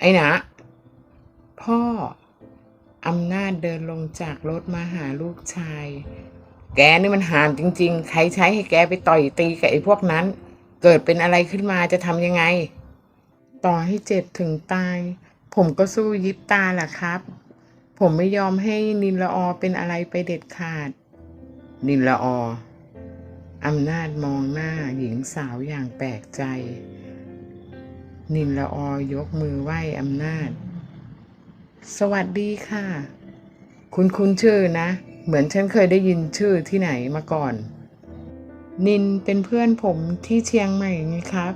ไอ้นะ พ่ออำนาจเดินลงจากรถมาหาลูกชาย แกนี่มันหามจริง ๆ ใครใช้ให้แกไปต่อยตีกับไอ้พวกนั้น เกิดเป็นอะไรขึ้นมาจะทำยังไง ต่อให้เจ็บถึงตาย ผมก็สู้ยิบตาแหละครับ ผมไม่ยอมให้นินละออเป็นอะไรไปเด็ดขาด นินละอออำนาจมองหน้าหญิงสาวอย่างแปลกใจ นินละออยกมือไหว้อำนาจ สวัสดีค่ะ คุณคุณชื่อนะ เหมือนฉันเคยได้ยินชื่อที่ไหนมาก่อน นินเป็นเพื่อนผมที่เชียงใหม่ไงครับ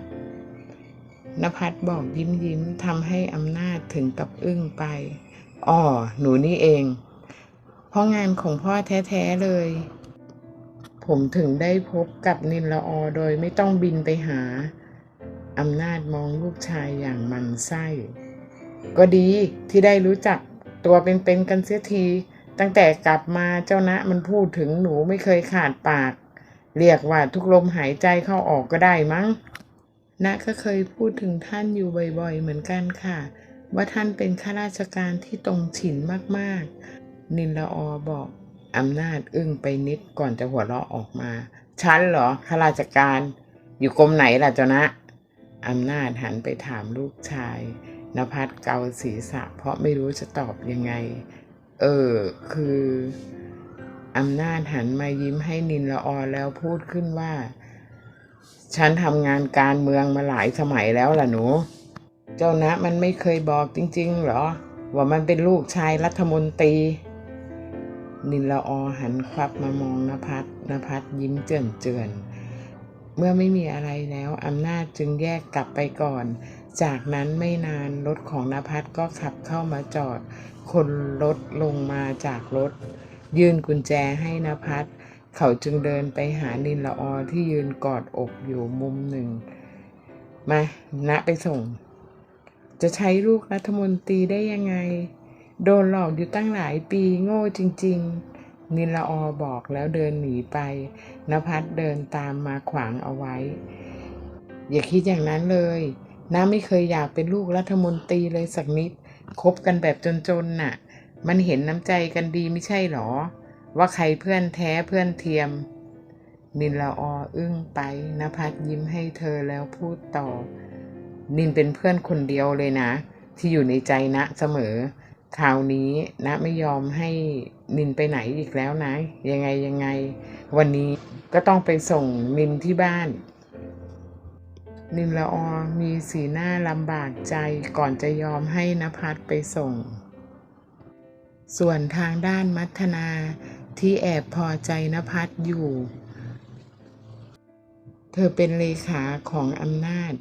นภัสบอกยิ้มยิ้มทำให้อำนาจถึงกับอึ้งไป อ๋อ หนูนี่เอง เพราะงานของพ่อแท้ ๆ เลย ผมถึงได้พบกับนินละออโดยไม่ต้องบินไปหา อำนาจมองลูกชายอย่างมันไส้ ก็ดีที่ได้รู้จักตัวเป็นๆกันเสียที ตั้งแต่กลับมาเจ้านะมันพูดถึงหนูไม่เคยขาดปาก เรียกว่าทุกลมหายใจเข้าออกก็ได้มั้งนะก็เคยพูดถึงท่านอยู่บ่อยๆ เหมือนกันค่ะ ว่าท่านเป็นข้าราชการที่ตรงฉินมากๆ นินละออบอกอำนาจอึ้งไปนิดก่อนจะหัวเราะออกมา ฉันเหรอข้าราชการ อยู่กรมไหนล่ะเจ้านะ อำนาจหันไปถามลูกชายนภัสเกาศีรษะ เพราะไม่รู้จะตอบยังไง เออ คืออำนาจหันมายิ้มให้นินละออแล้วพูดขึ้นว่า ฉันทำงานการเมืองมาหลายสมัยแล้วล่ะหนู เจ้านะมันไม่เคยบอกจริง ๆ หรอ ว่ามันเป็นลูกชายรัฐมนตรี นินละออหันควับมามองนภัสนภัสยิ้มเจือนเจือน เมื่อไม่มีอะไรแล้วอำนาจจึงแยกกลับไปก่อน จากนั้นไม่นานรถของนภัสก็ขับเข้ามาจอด คนรถลงมาจากรถ ยื่นกุญแจให้นภัสเขาจึงเดินไปหานินละออที่ยืนกอดอกอยู่มุมหนึ่ง มาณไปส่ง จะใช้ลูกรัฐมนตรีได้ยังไง โดนหลอกอยู่ตั้งหลายปีโง่จริง ๆ นินลออบอกแล้วเดินหนีไปนภัสเดินตามมาขวางเอาไว้ อย่าคิดอย่างนั้นเลยน้าไม่เคยอยากเป็นลูกรัฐมนตรีเลยสักนิด คบกันแบบจนๆน่ะ มันเห็นน้ำใจกันดีไม่ใช่หรอ ว่าใครเพื่อนแท้เพื่อนเทียม นินละอออึ้งไปนภัสยิ้มให้เธอแล้วพูดต่อ นินเป็นเพื่อนคนเดียวเลยนะ ที่อยู่ในใจนะเสมอ คราวนี้นะไม่ยอมให้นินไปไหนอีกแล้วนะ ยังไงยังไง วันนี้ก็ต้องไปส่งนินที่บ้าน นินละออมีสีหน้าลำบากใจก่อนจะยอมให้นภัสไปส่ง ส่วนทางด้านมัทนาที่แอบพอใจนภัสอยู่ เธอเป็นเลขาของอำนาจ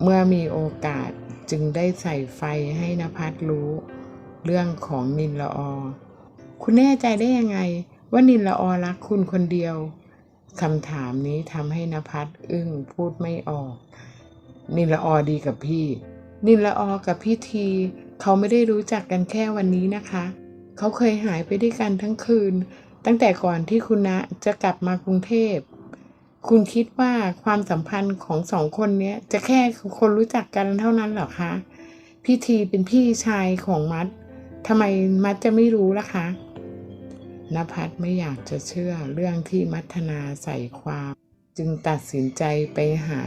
เมื่อมีโอกาสจึงได้ใส่ไฟให้นภัสรู้ เรื่องของนินละออ คุณแน่ใจได้ยังไง ว่านินละออรักคุณคนเดียวคำถามนี้ทำให้นภัสอึ้งพูดไม่ออก นินละออดีกับพี่ นินละออกับพี่ที เขาไม่ได้รู้จักกันแค่วันนี้นะคะ เขาเคยหายไปด้วยกันทั้งคืน ตั้งแต่ก่อนที่คุณณะจะกลับมากรุงเทพ คุณคิดว่าความสัมพันธ์ของสองคนเนี้ยจะแค่คนรู้จักกันเท่านั้นเหรอคะ พี่ทีเป็นพี่ชายของมัดทำไมมัดจะไม่รู้ล่ะคะนภัสไม่อยากจะเชื่อเรื่องที่มัทนาใส่ความ จึงตัดสินใจไปหา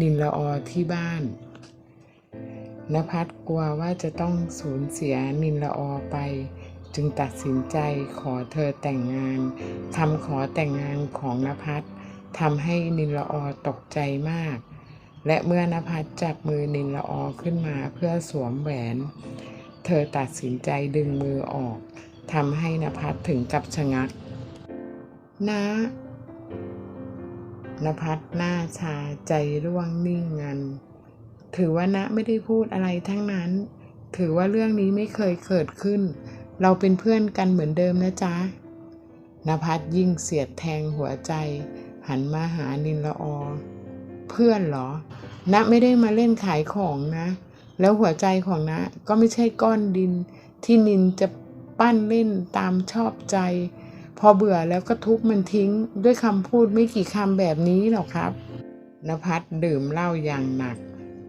นินละออที่บ้านนภัสกลัวว่าจะต้องสูญเสียนินละออไป จึงตัดสินใจขอเธอแต่งงานคำขอแต่งงานของนภัส ทำให้นินละออตกใจมาก และเมื่อนภัสจับมือนินละออขึ้นมาเพื่อสวมแหวน เธอตัดสินใจดึงมือออกทำให้นภัสถึงกับชะงัก นะนภัสหน้าชาใจร่วงนิ่งงัน ถือว่านะไม่ได้พูดอะไรทั้งนั้น ถือว่าเรื่องนี้ไม่เคยเกิดขึ้น เราเป็นเพื่อนกันเหมือนเดิมนะจ๊ะนภัสยิ่งเสียดแทงหัวใจ หันมาหานินละออ เพื่อนเหรอนะไม่ได้มาเล่นขายของนะ แล้วหัวใจของนะ ก็ไม่ใช่ก้อนดิน ที่นินจะปั้นเล่นตามชอบใจ พอเบื่อแล้วก็ทุบมันทิ้งด้วยคำพูดไม่กี่คำแบบนี้หรอกครับนภัสดื่มเหล้าอย่างหนัก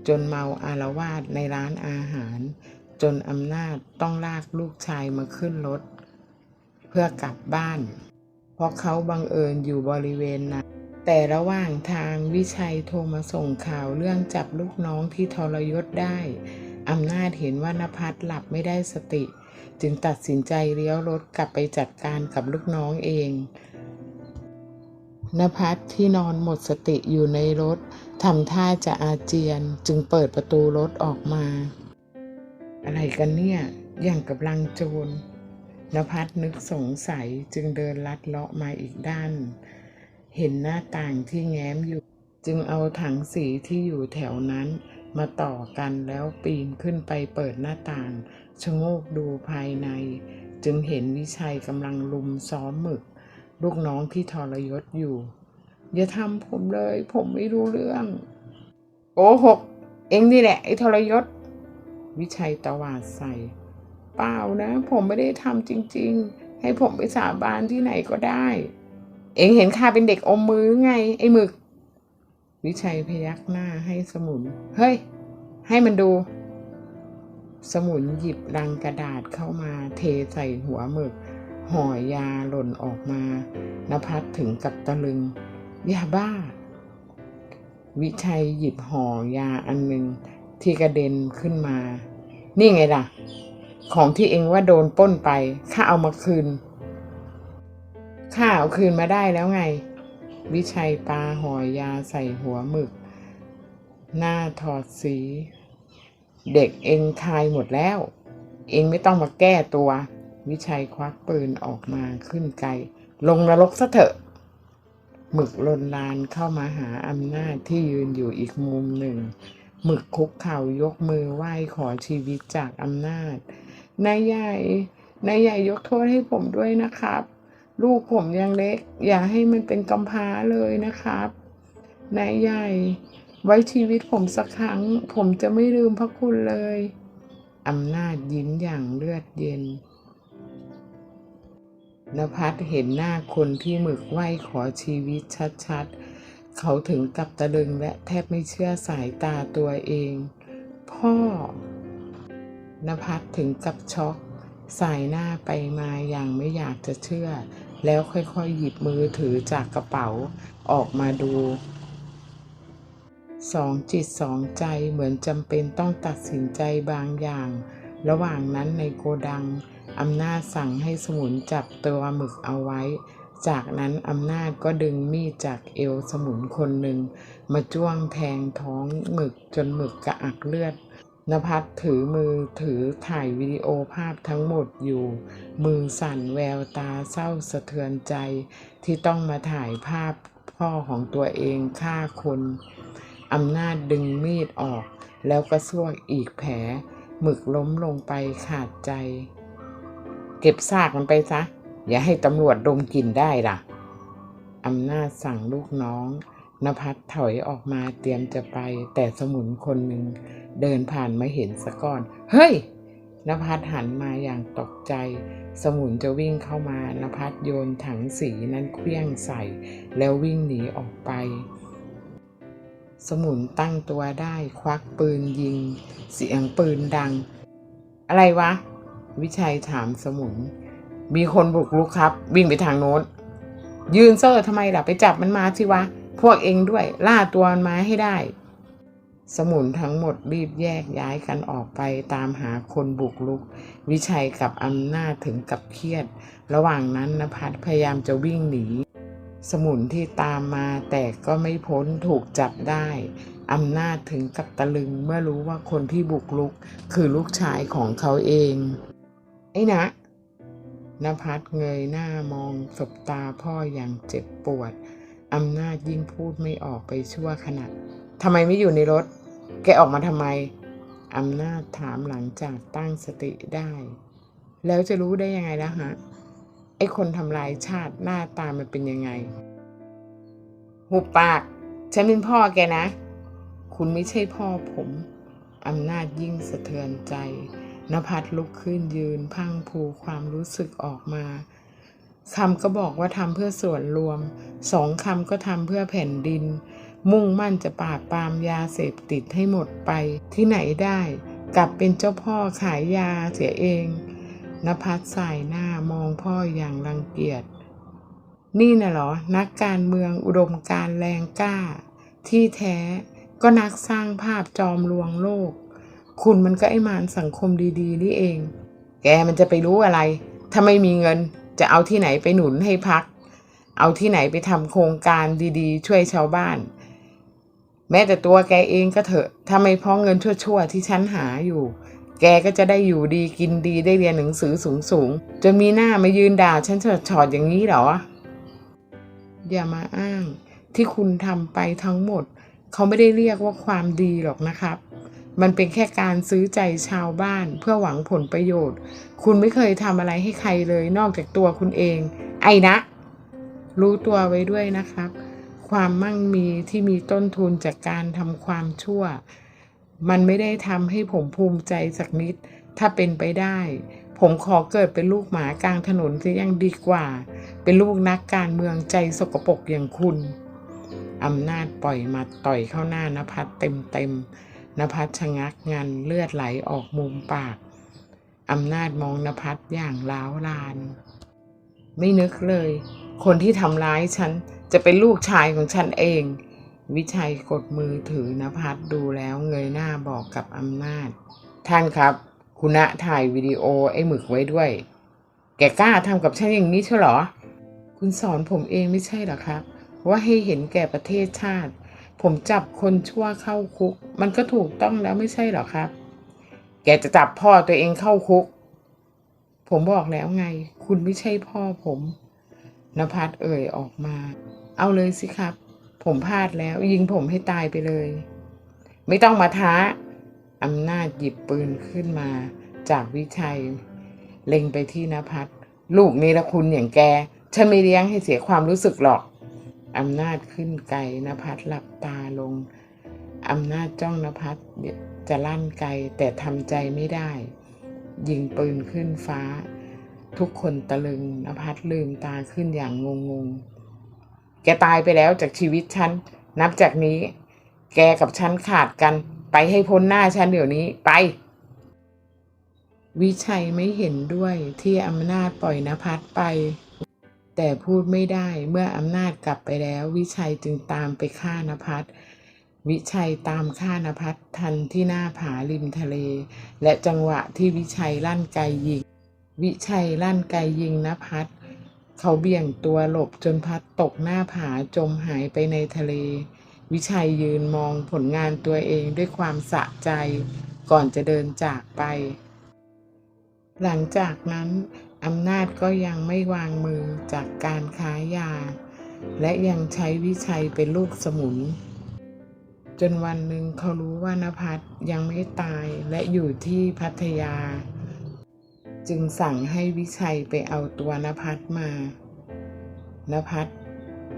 จจนเมาอารวาสในร้านอาหาร จนอำนาจต้องลากลูกชายมาขึ้นรถ เพื่อกลับบ้าน เพราะเขาบังเอิญอยู่บริเวณนั้น แต่ระหว่างทางวิชัยโทรมาส่งข่าวเรื่องจับลูกน้องที่ทรยศได้ อำนาจเห็นว่านภัสหลับไม่ได้สติ จึงตัดสินใจเลี้ยวรถกลับไปจัดการกับลูกน้องเองนภัสที่นอนหมดสติอยู่ในรถทำท่าจะอาเจียนจึงเปิดประตูรถออกมา อะไรกันเนี่ย อย่างกับลังโจร นภัสนึกสงสัยจึงเดินลัดเลาะมาอีกด้าน เห็นหน้าต่างที่แง้มอยู่ จึงเอาถังสีที่อยู่แถวนั้นมาต่อกันแล้วปีนขึ้นไปเปิดหน้าต่างชะโงกดูภายใน จึงเห็นวิชัยกำลังลุมซ้อมหมึก ลูกน้องที่ทรยศอยู่ อย่าทำผมเลย ผมไม่รู้เรื่อง โกหก เองนี่แหละไอ้ทรยศ วิชัยตวาดใส่ เปล่านะ ผมไม่ได้ทำจริง ๆ ให้ผมไปสาบานที่ไหนก็ได้ เองเห็นข้าเป็นเด็กอมมือไง ไอ้หมึก วิชัยพยักหน้าให้สมุน เฮ้ย ให้มันดู สมุนหยิบรังกระดาษเข้ามาเทใส่หัวหมึก ห่อยาหล่นออกมานภัสถึงกับตะลึงยาบ้า วิชัยหยิบห่อยาอันหนึ่งที่กระเด็นขึ้นมา นี่ไงล่ะ ของที่เองว่าโดนป้นไปข้าเอามาคืนข้าเอาคืนมาได้แล้วไง วิชัยปาห่อยาใส่หัวหมึก หน้าถอดสี เด็กเองทายหมดแล้ว เองไม่ต้องมาแก้ตัว วิชัยควักปืนออกมาขึ้นไกลลงนรกซะเถอะ หมึกลนลานเข้ามาหาอำนาจที่ยืนอยู่อีกมุมหนึ่ง หมึกคุกเข่ายกมือไหว้ขอชีวิตจากอำนาจ นายใหญ่นายใหญ่ยกโทษให้ผมด้วยนะครับ ลูกผมยังเล็ก อย่าให้มันเป็นกำพร้าเลยนะครับนายใหญ่ ไว้ชีวิตผมสักครั้ง ผมจะไม่ลืมพระคุณเลยอำนาจยิ้มอย่างเลือดเย็นนภัสเห็นหน้าคนที่หมึกไหวขอชีวิตชัดๆ เขาถึงกับตะลึงและแทบไม่เชื่อสายตาตัวเอง พ่อ นภัสถึงกับช็อกสายหน้าไปมาอย่างไม่อยากจะเชื่อ แล้วค่อยๆ หยิบมือถือจากกระเป๋าออกมาดู สองจิตสองใจเหมือนจำเป็นต้องตัดสินใจบางอย่าง ระหว่างนั้นในโกดัง อำนาจสั่งให้สมุนจับตัวหมึกเอาไว้ จากนั้นอำนาจก็ดึงมีดจากเอวสมุนคนหนึ่ง มาจ้วงแทงท้องหมึกจนหมึกกระอักเลือด นภัสถือมือถือถ่ายวิดีโอภาพทั้งหมดอยู่ มือสั่นแววตาเศร้าสะเทือนใจ ที่ต้องมาถ่ายภาพพ่อของตัวเองฆ่าคนอำนาจดึงมีดออก แล้วก็ซวกอีกแผล หมึกล้มลงไปขาดใจ เก็บซากมันไปซะ อย่าให้ตำรวจดมกลิ่นได้ล่ะอำนาจสั่งลูกน้อง นภัสถอยออกมาเตรียมจะไป แต่สมุนคนหนึ่งเดินผ่านมาเห็นสะก่อน เฮ้ยนภัสหันมาอย่างตกใจ สมุนจะวิ่งเข้ามานภัสโยนถังสีนั้นเคลี้ยงใส่ แล้ววิ่งหนีออกไป สมุนตั้งตัวได้ควักปืนยิง เสียงปืนดัง อะไรวะ วิชัยถามสมุน มีคนบุกรุกครับ วิ่งไปทางโน้น ยืนเซอร์ทำไมล่ะไปจับมันมาสิวะ พวกเองด้วยล่าตัวมันมาให้ได้ สมุนทั้งหมดรีบแยกย้ายกันออกไปตามหาคนบุกรุก วิชัยกับอำนาจถึงกับเครียด ระหว่างนั้นนภัสพยายามจะวิ่งหนี สมุนที่ตามมาแต่ก็ไม่พ้นถูกจับได้อำนาจถึงกับตะลึงเมื่อรู้ว่าคนที่บุกรุกคือลูกชายของเขาเอง ไอ้นะนภัสเงยหน้ามองสบตาพ่ออย่างเจ็บปวด อำนาจยิ่งพูดไม่ออกไปชั่วขณะทำไมไม่อยู่ในรถ แกออกมาทำไม อำนาจถามหลังจากตั้งสติได้ แล้วจะรู้ได้ยังไงล่ะฮะ ไอคนทำลายชาติหน้าตามันเป็นยังไง หุบปาก ฉันเป็นพ่อแกนะ คุณไม่ใช่พ่อผม อำนาจยิ่งสะเทือนใจนภัสลุกขึ้นยืนพังพรูความรู้สึกออกมา คำก็บอกว่าทำเพื่อส่วนรวม สองคำก็ทำเพื่อแผ่นดิน มุ่งมั่นจะปราบปรามยาเสพติดให้หมดไป ที่ไหนได้ กลับเป็นเจ้าพ่อขายยาเสียเองนภัสสายหน้ามองพ่ออย่างรังเกียจ นี่น่ะเหรอ นักการเมืองอุดมการแรงกล้า ที่แท้ก็นักสร้างภาพจอมลวงโลก คุณมันก็ไอมารสังคมดีๆนี่เอง แกมันจะไปรู้อะไร ถ้าไม่มีเงิน จะเอาที่ไหนไปหนุนให้พัก เอาที่ไหนไปทำโครงการดีๆ ช่วยชาวบ้าน แม้แต่ตัวแกเองก็เถอะถ้าไม่เพราะเงินชั่วๆ ที่ฉันหาอยู่ แกก็จะได้อยู่ดีกินดีได้เรียนหนังสือสูงๆจะมีหน้ามายืนด่าฉันฉอดๆอย่างนี้หรอ อย่ามาอ้างที่คุณทำไปทั้งหมด เขาไม่ได้เรียกว่าความดีหรอกนะครับ มันเป็นแค่การซื้อใจชาวบ้านเพื่อหวังผลประโยชน์ คุณไม่เคยทำอะไรให้ใครเลยนอกจากตัวคุณเอง ไอ้นะ รู้ตัวไว้ด้วยนะครับ ความมั่งมีที่มีต้นทุนจากการทำความชั่ว มันไม่ได้ทำให้ผมภูมิใจสักนิด ถ้าเป็นไปได้ ผมขอเกิดเป็นลูกหมากลางถนนจะยังดีกว่า เป็นลูกนักการเมืองใจสกปรกอย่างคุณอำนาจปล่อยมาต่อยเข้าหน้านภัสเต็มเต็มๆ นภัสชะงักงันเลือดไหลออกมุมปาก อำนาจมองนภัสอย่างล้าวลาน ไม่นึกเลย คนที่ทำร้ายฉันจะเป็นลูกชายของฉันเอง วิชัยกดมือถือนภัสดูแล้วเงยหน้าบอกกับอำนาจ ท่านครับ คุณะถ่ายวิดีโอไอ้หมึกไว้ด้วย แกกล้าทำกับฉันอย่างนี้เชียวหรอ คุณสอนผมเองไม่ใช่หรอครับ ว่าให้เห็นแก่ประเทศชาติ ผมจับคนชั่วเข้าคุก มันก็ถูกต้องแล้วไม่ใช่หรอครับ แกจะจับพ่อตัวเองเข้าคุก ผมบอกแล้วไง คุณไม่ใช่พ่อผมนภัสเอ่ยออกมา เอาเลยสิครับ ผมพลาดแล้ว ยิงผมให้ตายไปเลย ไม่ต้องมาท้าอำนาจหยิบปืนขึ้นมา จากวิชัย เล็งไปที่นภัสลูกนี้ละคุณอย่างแกฉันไม่เลี้ยงให้เสียความรู้สึกหรอก อำนาจขึ้นไกลนภัสหลับตาลง อำนาจจ้องนภัสจะลั่นไกลแต่ทำใจไม่ได้ ยิงปืนขึ้นฟ้า ทุกคนตะลึงนภัสลืมตาขึ้นอย่างงงงแกตายไปแล้วจากชีวิตฉัน นับจากนี้ แกกับฉันขาดกัน ไปให้พ้นหน้าฉันเดี๋ยวนี้ไป วิชัยไม่เห็นด้วยที่อำนาจปล่อยนภัสไป แต่พูดไม่ได้เมื่ออำนาจกลับไปแล้ว วิชัยจึงตามไปฆ่านภัสวิชัยตามฆ่านภัสทันที่หน้าผาริมทะเล และจังหวะที่วิชัยลั่นไกยิง วิชัยลั่นไกยิงนภัสเขาเบี่ยงตัวหลบจนพัดตกหน้าผาจมหายไปในทะเล วิชัยยืนมองผลงานตัวเองด้วยความสะใจ ก่อนจะเดินจากไป หลังจากนั้น อำนาจก็ยังไม่วางมือจากการค้ายา และยังใช้วิชัยเป็นลูกสมุน จนวันหนึ่งเขารู้ว่านภัสยังไม่ตายและอยู่ที่พัทยา จึงสั่งให้วิชัยไปเอาตัวนภัสมานภัส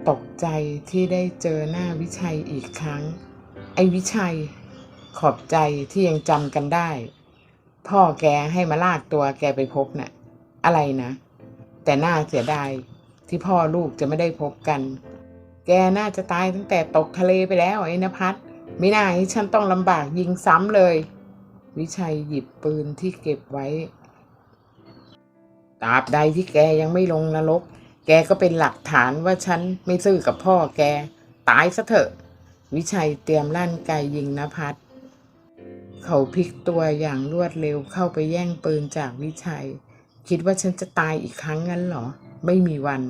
ตกใจที่ได้เจอหน้าวิชัยอีกครั้ง ไอ้วิชัยขอบใจที่ยังจำกันได้ พ่อแกให้มาลากตัวแกไปพบน่ะ อะไรนะ แต่น่าเสียดายที่พ่อลูกจะไม่ได้พบกัน แกน่าจะตายตั้งแต่ตกทะเลไปแล้วไอ้นภัสไม่น่าให้ฉันต้องลำบากยิงซ้ำเลย วิชัยหยิบปืนที่เก็บไว้ตราบใดที่แกยังไม่ลงนรก แกก็เป็นหลักฐานว่าฉันไม่ซื่อกับพ่อแก ตายซะเถอะ วิชัยเตรียมลั่นไกยิงนภัสเขาพลิกตัวอย่างรวดเร็วเข้าไปแย่งปืนจากวิชัย คิดว่าฉันจะตายอีกครั้งงั้นเหรอ ไม่มีวัน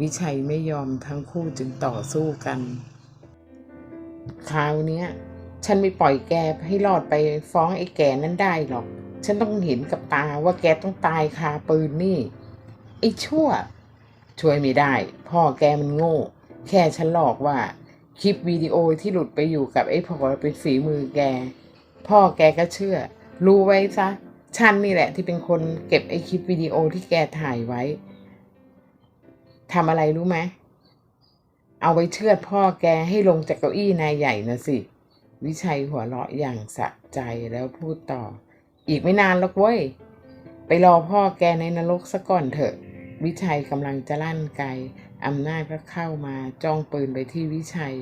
วิชัยไม่ยอมทั้งคู่จึงต่อสู้กัน คราวเนี้ย ฉันไม่ปล่อยแกให้รอดไปฟ้องไอ้แก่นั้นได้หรอก ฉันต้องเห็นกับตาว่าแกต้องตายคาปืนนี่ ไอ้ชั่ว ช่วยไม่ได้ พ่อแกมันโง่ แค่ฉันหลอกว่า คลิปวิดีโอที่หลุดไปอยู่กับไอ้พอเป็นฝีมือแก พ่อแกก็เชื่อ รู้ไว้ซะ ฉันนี่แหละที่เป็นคนเก็บไอคลิปวิดีโอที่แกถ่ายไว้ทำอะไรรู้ไหม เอาไว้เชือดพ่อแกให้ลงจากเก้าอี้นายใหญ่นะสิ วิชัยหัวเราะอย่างสะใจแล้วพูดต่อ อีกไม่นานหรอกเว้ย ไปรอพ่อแกในนรกซะก่อนเถอะ วิชัยกำลังจะลั่นไกอำนาจก็เข้ามาจ้องปืนไปที่วิชัย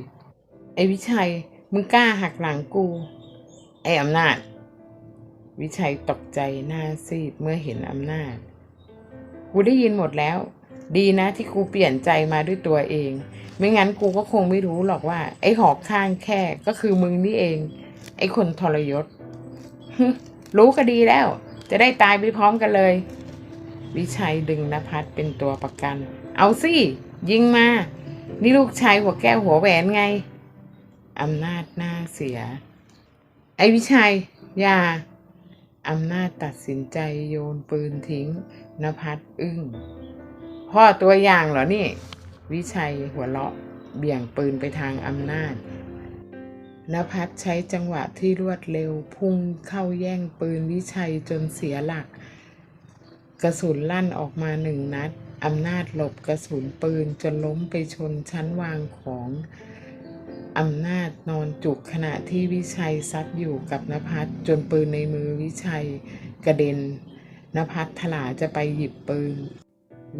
ไไอ้วิชัย มึงกล้าหักหลังกู ไอ้อำนาจ วิชัยตกใจหน้าซีดเมื่อเห็นอำนาจ กูได้ยินหมดแล้ว ดีนะที่กูเปลี่ยนใจมาด้วยตัวเอง ไม่งั้นกูก็คงไม่รู้หรอกว่า ไอ้หอกข้างแค่ก็คือมึงนี่เอง ไอ้คนทรยศ รู้ก็ดีแล้ว จะได้ตายไปพร้อมกันเลย วิชัยดึงนภัสเป็นตัวประกัน เอาสิ ยิงมา นี่ลูกชายหัวแก้วหัวแหวนไงอำนาจหน้าเสีย ไอ้วิชัย อย่า อำนาจตัดสินใจโยนปืนทิ้งนภัสอึ้ง พ่อตัวอย่างเหรอนี่ วิชัยหัวเราะเบี่ยงปืนไปทางอำนาจนภัสใช้จังหวะที่รวดเร็วพุ่งเข้าแย่งปืนวิชัยจนเสียหลัก กระสุนลั่นออกมาหนึ่งนัดอำนาจหลบกระสุนปืนจนล้มไปชนชั้นวางของ อำนาจนอนจุกขณะที่วิชัยซัดอยู่กับนภัสจนปืนในมือวิชัยกระเด็นนภัสถลาจะไปหยิบปืน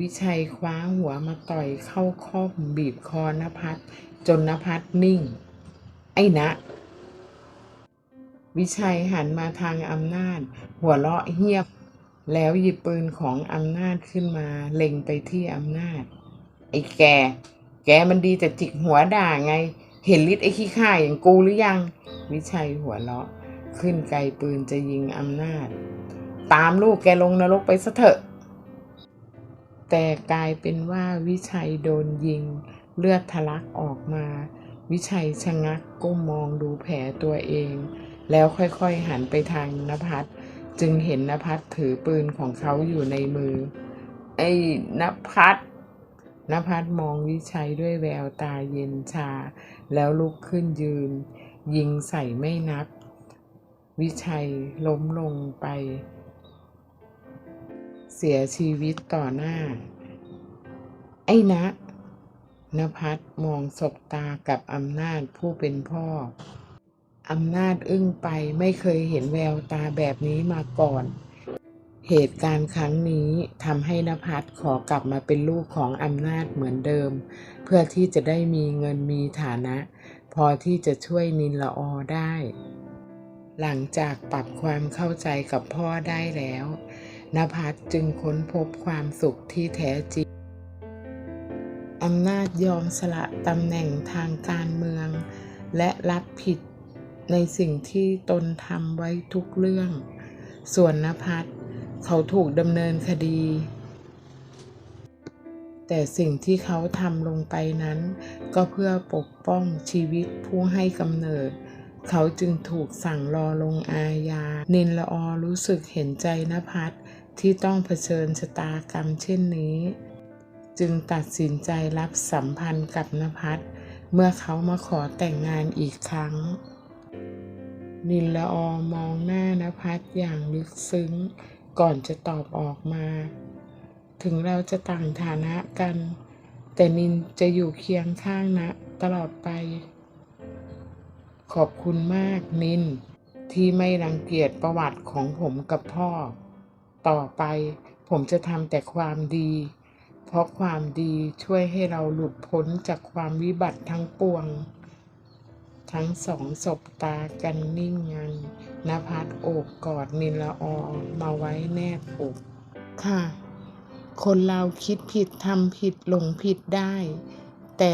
วิชัยคว้าหัวมาต่อยเข้าข้อมบีบคอนภัสจนนภัสนิ่ง ไอ้นะ วิชัยหันมาทางอำนาจ หัวเราะเฮียบ แล้วหยิบปืนของอำนาจขึ้นมาเล็งไปที่อำนาจ ไอ้แก แกมันดีแต่จิกหัวด่าไง เห็นฤทธิ์ไอ้ขี้ข้าอย่างกูหรือยัง วิชัยหัวเราะ ขึ้นไกลปืนจะยิงอำนาจ ตามลูกแกลงนรกไปซะเถอะ แต่กลายเป็นว่าวิชัยโดนยิง เลือดทะลักออกมา วิชัยชะงักก้มมองดูแผลตัวเอง แล้วค่อยๆหันไปทางนภัสจึงเห็นนภัสถือปืนของเขาอยู่ในมือ ไอ้นภัส นภัสมองวิชัยด้วยแววตาเย็นชา แล้วลุกขึ้นยืน ยิงใส่ไม่นับ วิชัยล้มลงไป เสียชีวิตต่อหน้า ไอ้นะนภัสมองสบตากับอำนาจผู้เป็นพ่อ อำนาจอึ้งไปไม่เคยเห็นแววตาแบบนี้มาก่อน เหตุการณ์ครั้งนี้ทำให้นภัสขอกลับมาเป็นลูกของอำนาจเหมือนเดิม เพื่อที่จะได้มีเงินมีฐานะ พอที่จะช่วยนินละออได้ หลังจากปรับความเข้าใจกับพ่อได้แล้วนภัสจึงค้นพบความสุขที่แท้จริงอำนาจยอมสละตำแหน่งทางการเมือง และรับผิดในสิ่งที่ตนทำไว้ทุกเรื่อง ส่วนนภัส เขาถูกดำเนินคดี แต่สิ่งที่เขาทำลงไปนั้น ก็เพื่อปกป้องชีวิตผู้ให้กำเนิด เขาจึงถูกสั่งรอลงอาญา นินละอรู้สึกเห็นใจนภัสที่ต้องเผชิญชะตากรรมเช่นนี้ จึงตัดสินใจรับสัมพันธ์กับนภัสเมื่อเขามาขอแต่งงานอีกครั้ง นินละออมองหน้านภัสอย่างลึกซึ้ง ก่อนจะตอบออกมา ถึงเราจะต่างฐานะกัน แต่นินจะอยู่เคียงข้างนะ ตลอดไป ขอบคุณมากนิน ที่ไม่รังเกียจประวัติของผมกับพ่อ ต่อไปผมจะทำแต่ความดี เพราะความดีช่วยให้เราหลุดพ้นจากความวิบัติทั้งปวง ทั้งสองสบตากันนิ่งงัน นภัสโอบกอดนินละออมาไว้แนบอกค่ะ คนเราคิดผิดทำผิดหลงผิดได้ แต่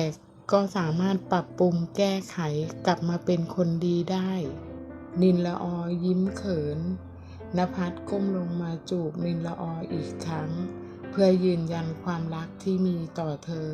ก็สามารถปรับปรุงแก้ไขกลับมาเป็นคนดีได้ นินละออยิ้มเขินนภัสก้มลงมาจูบนินละอออีกครั้ง เพื่อยืนยันความรักที่มีต่อเธอ